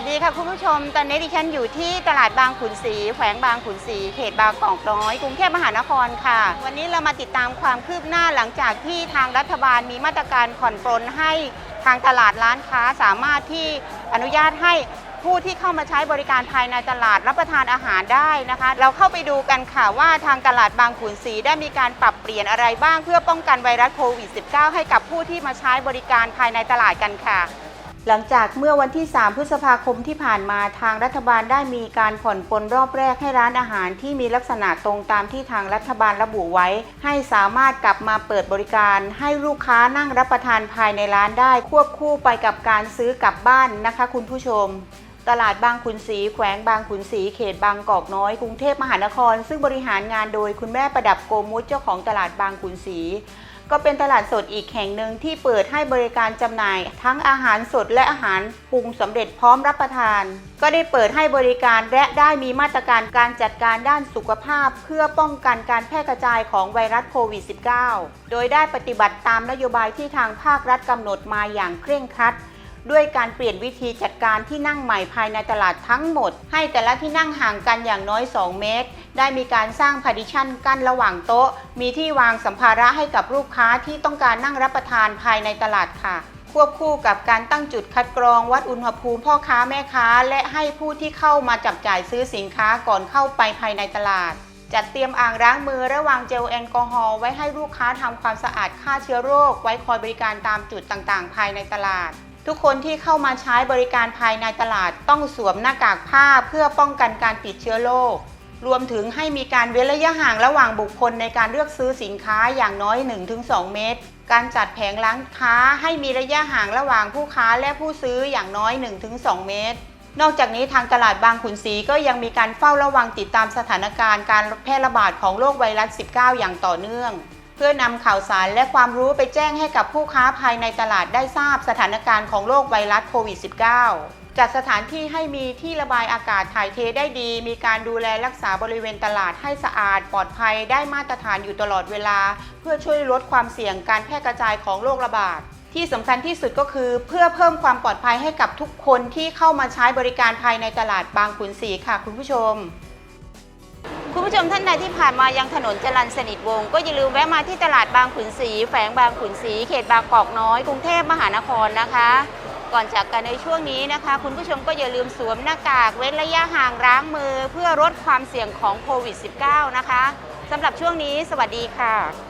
วัสดีค่ะคุณผู้ชม ตอนนี้ดิฉันอยู่ที่ตลาดบางขุนศรีแขวงบางขุนศรีเขตบางกอกน้อยกรุงเทพมหานครค่ะ วันนี้เรามาติดตามความคืบหน้าหลังจากที่ทางรัฐบาลมีมาตรการผ่อนปรนให้ทางตลาดร้านค้าสามารถที่อนุญาตให้ผู้ที่เข้ามาใช้บริการภายในตลาดรับประทานอาหารได้นะคะ เราเข้าไปดูกันค่ะว่าทางตลาดบางขุนศรีได้มีการปรับเปลี่ยนอะไรบ้างเพื่อป้องกันไวรัสโควิด -19 ให้กับผู้ที่มาใช้บริการภายในตลาดกันค่ะ หลังจากเมื่อวันที่ 3 พฤษภาคมที่ผ่านมาทางรัฐบาลได้มีการผ่อนปลนรอบแรกให้ร้านอาหารที่มีลักษณะตรงตามที่ทางรัฐบาลระบุไว้ ให้สามารถกลับมาเปิดบริการ ให้ลูกค้านั่งรับประทานภายในร้านได้ ควบคู่ไปกับการซื้อกลับบ้านนะคะ คุณผู้ชมตลาดบางขุนศรีแขวงบางขุนศรีเขตบางกอกน้อยกรุงเทพมหานคร ซึ่งบริหารงานโดยคุณแม่ประดับโกมุตเจ้าของตลาดบางขุนศรี ก็เป็นตลาดสดอีกแห่งหนึ่งที่เปิดให้บริการจำหน่าย ทั้งอาหารสดและอาหารปรุงสำเร็จพร้อมรับประทาน ก็ได้เปิดให้บริการและได้มีมาตรการการจัดการด้านสุขภาพ เพื่อป้องกันการแพร่กระจายของไวรัสโควิด -19 โดยได้ปฏิบัติตามนโยบายที่ทางภาครัฐกำหนดมาอย่างเคร่งครัด ด้วยการเปลี่ยนวิธีจัดการที่นั่งใหม่ภายในตลาดทั้งหมด ให้แต่ละที่นั่งห่างกันอย่างน้อย 2 เมตร ได้มีการสร้างพาร์ติชันกั้นระหว่างโต๊ะ มีที่วางสัมภาระให้กับลูกค้าที่ต้องการนั่งรับประทานภายในตลาดค่ะควบคู่กับการตั้งจุดคัดกรองวัดอุณหภูมิพ่อค้าแม่ค้า และให้ผู้ที่เข้ามาจับจ่ายซื้อสินค้าก่อนเข้าไปภายในตลาด จัดเตรียมอ่างล้างมือระวางเจลแอลกอฮอล์ไว้ให้ลูกค้าทำความสะอาดฆ่าเชื้อโรค ไว้คอยบริการตามจุดต่างๆ ภายในตลาด ทุกคนที่เข้ามาใช้บริการภายในตลาดต้องสวมหน้ากากผ้าเพื่อป้องกันการติดเชื้อโรค รวมถึงให้มีการเว้นระยะห่างระหว่างบุคคลในการเลือกซื้อสินค้าอย่างน้อย 1-2 เมตร การจัดแผงร้านค้าให้มีระยะห่างระหว่างผู้ค้าและผู้ซื้ออย่างน้อย 1-2 เมตร นอกจากนี้ทางตลาดบางขุนศรีก็ยังมีการเฝ้าระวังติดตามสถานการณ์การแพร่ระบาดของโรคไวรัส 19 อย่างต่อเนื่อง เพื่อนำข่าวสารและความรู้ไปแจ้งให้กับผู้ค้าภายในตลาดได้ทราบสถานการณ์ของโรคไวรัสโควิด -19 จัดสถานที่ให้มีที่ระบายอากาศถ่ายเทได้ดี มีการดูแลรักษาบริเวณตลาดให้สะอาด ปลอดภัยได้มาตรฐานอยู่ตลอดเวลา เพื่อช่วยลดความเสี่ยงการแพร่กระจายของโรคระบาดที่สำคัญที่สุดก็คือ เพื่อเพิ่มความปลอดภัยให้กับทุกคนที่เข้ามาใช้บริการภายในตลาดบางขุนศรีค่ะคุณผู้ชม คุณผู้ชมท่านใดที่ผ่านมายังถนนจรัญสนิทวงศ์ก็อย่าลืมแวะมาที่ตลาดบางขุนศรีแฝงบางขุนศรีเขตบางกอกน้อย กรุงเทพมหานครนะคะ ก่อนจากกันในช่วงนี้นะคะ คุณผู้ชมก็อย่าลืมสวมหน้ากากเว้นระยะห่างล้างมือ เพื่อลดความเสี่ยงของโควิด -19 นะคะสำหรับช่วงนี้ สวัสดีค่ะ